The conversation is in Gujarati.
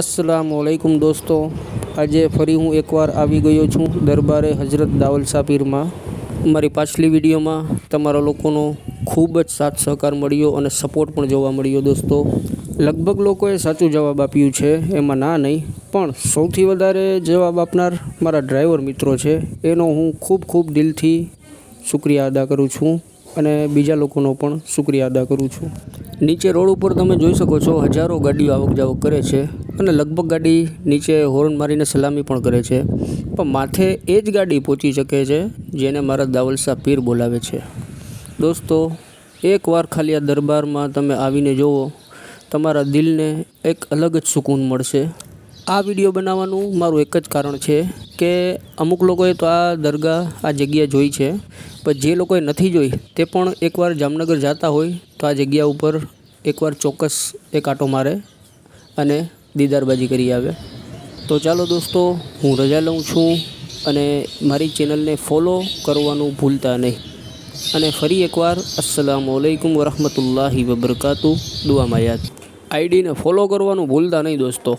અસલામ વાલેકુમ દોસ્તો, આજે ફરી હું એકવાર આવી ગયો છું દરબારે હજરત દાવલ સાપીરમાં મારી પાછલી વિડીયોમાં તમારા લોકોનો ખૂબ જ સાથ સહકાર મળ્યો અને સપોર્ટ પણ જોવા મળ્યો દોસ્તો. લગભગ લોકોએ સાચું જવાબ આપ્યું છે, એમાં ના નહીં, પણ સૌથી વધારે જવાબ આપનાર મારા ડ્રાઈવર મિત્રો છે, એનો હું ખૂબ ખૂબ દિલથી શુક્રિયા અદા કરું છું અને બીજા લોકોનો પણ શુક્રિયા અદા કરું છું. નીચે રોડ ઉપર તમે જોઈ શકો છો, હજારો ગાડીઓ આવક જાવક કરે છે. અને લગભગ ગાડી નીચે હોર્ન મારીને સલામી પણ કરે છે. પણ માથે એ જ ગાડી પહોંચી શકે છે, જેને મારા દાવલસા પીર બોલાવે છે. દોસ્તો એકવાર ખાલી આ દરબારમાં તમે આવીને જુઓ તમારા દિલને એક અલગ જ સુકૂન મળશે. આ વીડિયો બનાવવાનું મારું એક જ કારણ છે કે અમુક લોકોએ તો આ દરગાહ, આ જગ્યા જોઈ છે, પણ જે લોકોએ નથી જોઈ તે પણ એકવાર જામનગર જતા હોય તો આ જગ્યા ઉપર એકવાર ચોક્કસ એક આંટો મારે અને દીદારબાજી કરી આવે તો ચાલો દોસ્તો, હું રજા લઉં છું અને મારી ચેનલને ફોલો કરવાનું ભૂલતા નહીં. અને ફરી એકવાર અસલામ વરહમતુલ્લાહિ વબરકાતુ દુઆમાં યાદ આઈડીને ફોલો કરવાનું ભૂલતા નહીં દોસ્તો.